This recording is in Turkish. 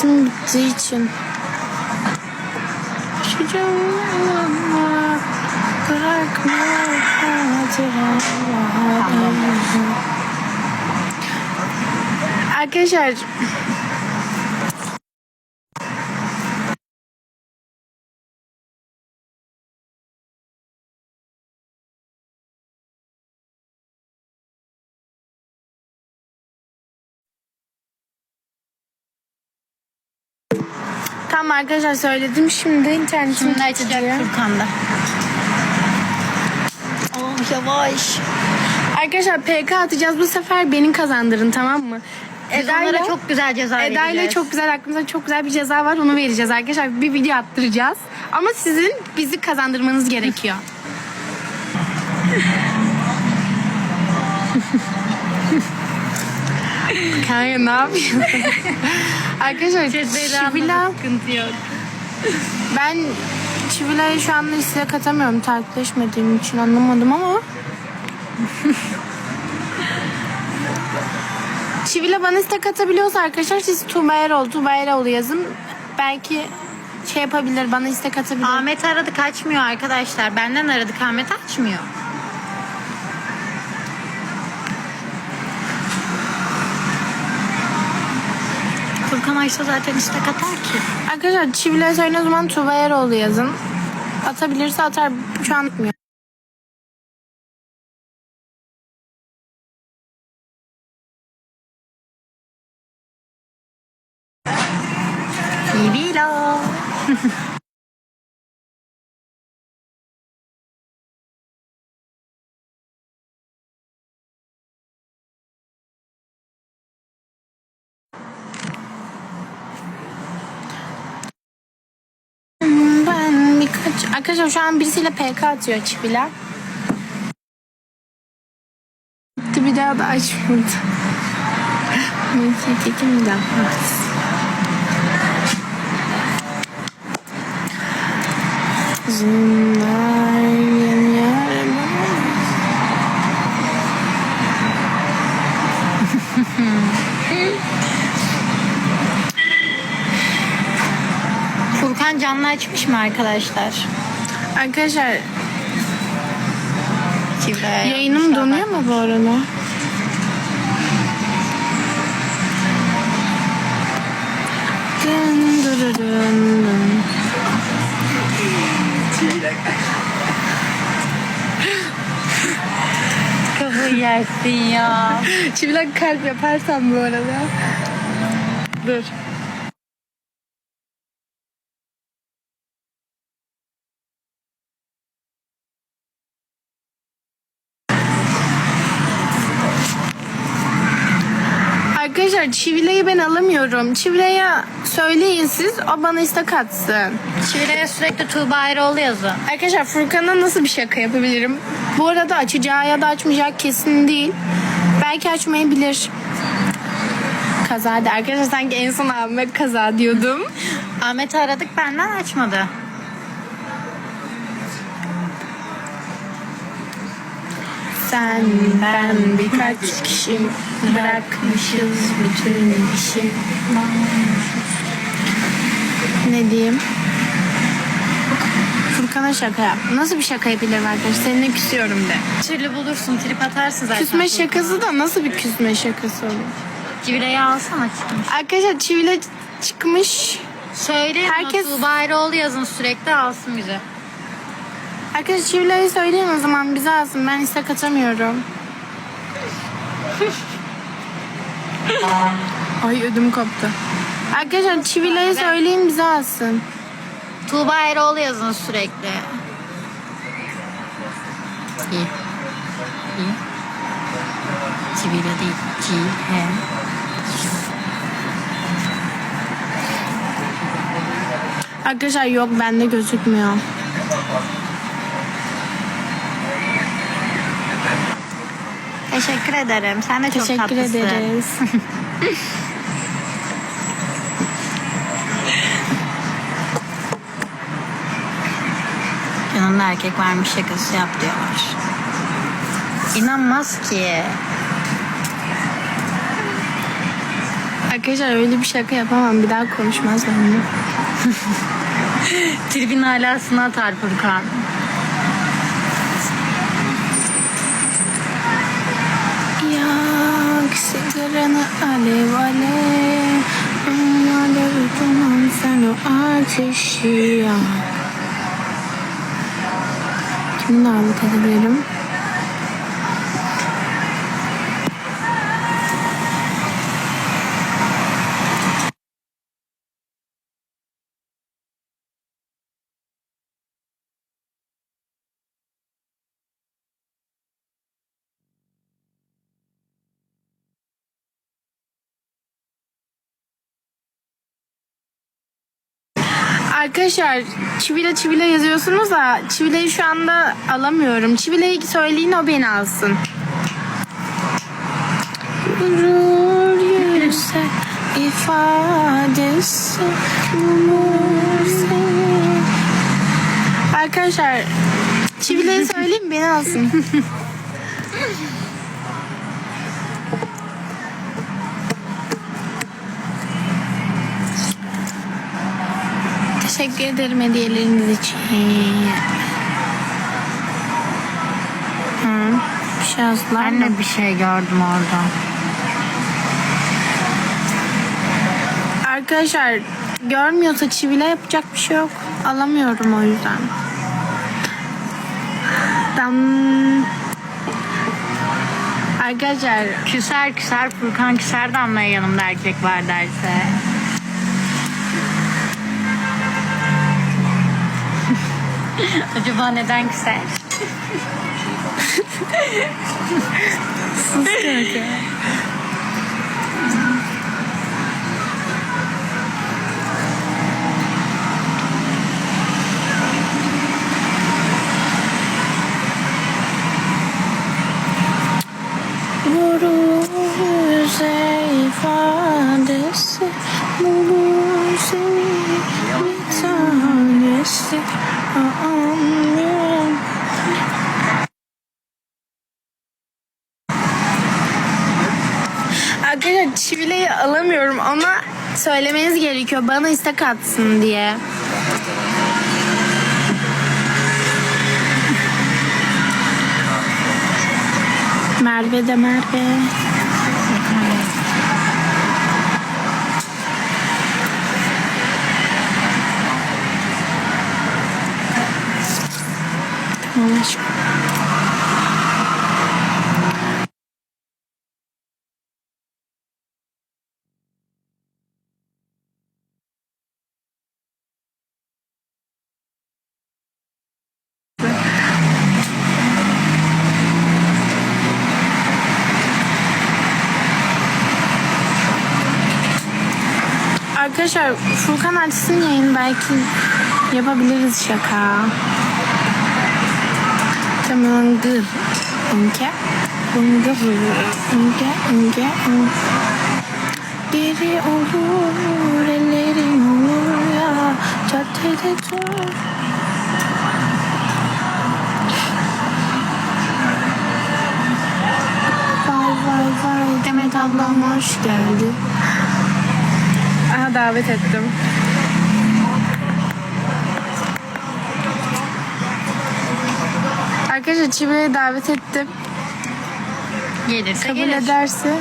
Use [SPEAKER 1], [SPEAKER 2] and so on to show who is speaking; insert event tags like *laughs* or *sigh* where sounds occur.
[SPEAKER 1] internetim bittiği için. Arkadaşlar Tamam arkadaşlar söyledim şimdi internetim
[SPEAKER 2] Şimdi açacak Furkan'da. Oh yavaş.
[SPEAKER 1] Arkadaşlar PK atacağız bu sefer beni kazandırın tamam mı?
[SPEAKER 2] Onlara çok güzel ceza
[SPEAKER 1] Eda ile
[SPEAKER 2] vereceğiz.
[SPEAKER 1] çok güzel aklımızda çok güzel bir ceza var onu vereceğiz arkadaşlar. Bir video attıracağız. Ama sizin bizi kazandırmanız gerekiyor. *laughs* Kanka ne yapıyorsun? *laughs* arkadaşlar Çivila
[SPEAKER 2] sıkıntı yok.
[SPEAKER 1] ben Çivila'yı şu anda size katamıyorum takipleşmediğim için anlamadım ama *laughs* Çivila bana istek atabiliyorsa arkadaşlar siz Tuğba Erol, Tuğba Eroğlu yazın. Belki şey yapabilir, bana istek atabilir.
[SPEAKER 2] Ahmet aradık açmıyor arkadaşlar. Benden aradık Ahmet açmıyor. Açsa zaten istek atar ki.
[SPEAKER 1] Arkadaşlar Çivila'ya söyleyin o zaman Tuğba Eroğlu yazın. Atabilirse atar, şu an atmıyor.
[SPEAKER 2] Çivila. *laughs*
[SPEAKER 1] Arkadaşlar şu an birisiyle PK atıyor Çivila. Gitti bir daha da açmadı. Neyse tekim de yapmaz.
[SPEAKER 2] Furkan canlı açmış mı arkadaşlar?
[SPEAKER 1] Arkadaşlar
[SPEAKER 2] Çivila'ya
[SPEAKER 1] yayınım donuyor mu bu arada? Dın dırı dın dın.
[SPEAKER 2] Kafayı yersin ya.
[SPEAKER 1] Çivilak kalp yaparsam bu arada. Dur. Arkadaşlar Çivilay'ı ben alamıyorum. Çivilay'a söyleyin siz o bana istek atsın.
[SPEAKER 2] Çivila'ya sürekli Tuğba Eroğlu yazın.
[SPEAKER 1] Arkadaşlar Furkan'a nasıl bir şaka yapabilirim? Bu arada açacağı ya da açmayacağı kesin değil. Belki açmayabilir. Kaza. Arkadaşlar sanki en son Ahmet kaza diyordum.
[SPEAKER 2] Ahmet'i aradık benden açmadı.
[SPEAKER 1] Sen, ben, birkaç kişi bırakmışız bütün işi. Ne diyeyim? Furkan'a şaka yap. Nasıl bir şaka yapabilirim arkadaşlar? Seninle küsüyorum de.
[SPEAKER 2] Türlü bulursun trip atarsın zaten.
[SPEAKER 1] Küsme şakası da nasıl bir küsme şakası olur?
[SPEAKER 2] Çivila'yı alsana çıkmış.
[SPEAKER 1] Arkadaşlar çivile çıkmış.
[SPEAKER 2] Söyleyin
[SPEAKER 1] Herkes-
[SPEAKER 2] Herkes... Tuğba Eroğlu yazın sürekli alsın bize.
[SPEAKER 1] Arkadaşlar çivileyi söyleyin o zaman bize alsın. Ben istek atamıyorum. *laughs* Ay ödüm koptu. Arkadaşlar çivileyi söyleyin bize alsın.
[SPEAKER 2] Tuğba Eroğlu yazın sürekli. İyi. İyi. Çivila değil. Çi. He.
[SPEAKER 1] Arkadaşlar yok bende gözükmüyor.
[SPEAKER 2] Teşekkür ederim. Sen de çok
[SPEAKER 1] Teşekkür
[SPEAKER 2] tatlısın.
[SPEAKER 1] ederiz. *laughs*
[SPEAKER 2] Yanında erkek varmış şakası yap diyorlar. İnanmaz ki.
[SPEAKER 1] Arkadaşlar öyle bir şaka yapamam. Bir daha konuşmaz benimle. *laughs*
[SPEAKER 2] Tribin alasına atar Furkan.
[SPEAKER 1] Yak sigaranı alev alev Alev duman sen o ateşi yak Kimi davet edebilirim? Arkadaşlar çivile çivile yazıyorsunuz da çivileyi şu anda alamıyorum. Çivileyi söyleyin o beni alsın. Gurur yüze ifadesi. Arkadaşlar çivileyi *laughs* söyleyeyim beni alsın. Teşekkür ederim hediyeleriniz için. Hı, bir şey yazdılar
[SPEAKER 2] Ben de bir şey gördüm orada.
[SPEAKER 1] Arkadaşlar görmüyorsa çivile yapacak bir şey yok. Alamıyorum o yüzden. Tam... Arkadaşlar
[SPEAKER 2] Küser küser Furkan küser damlaya yanımda erkek var derse. Acaba neden
[SPEAKER 1] güzel? Sus kanka. Muruze ifadesi Anlıyorum. Arkadaşlar çivileyi alamıyorum ama söylemeniz gerekiyor bana istek atsın diye. Merve de Merve. Aşkım. Arkadaşlar Furkan açsın yayın belki yapabiliriz şaka. Tamam gır. Unke. Unge unge unge unge. Deri olur ellerim olur ya caddede dur. Vay vay vay Demet ablam hoş geldi. Aha davet ettim. Arkadaşlar Çivi'ye davet ettim.
[SPEAKER 2] Gelirse
[SPEAKER 1] Kabul
[SPEAKER 2] gelir.
[SPEAKER 1] ederse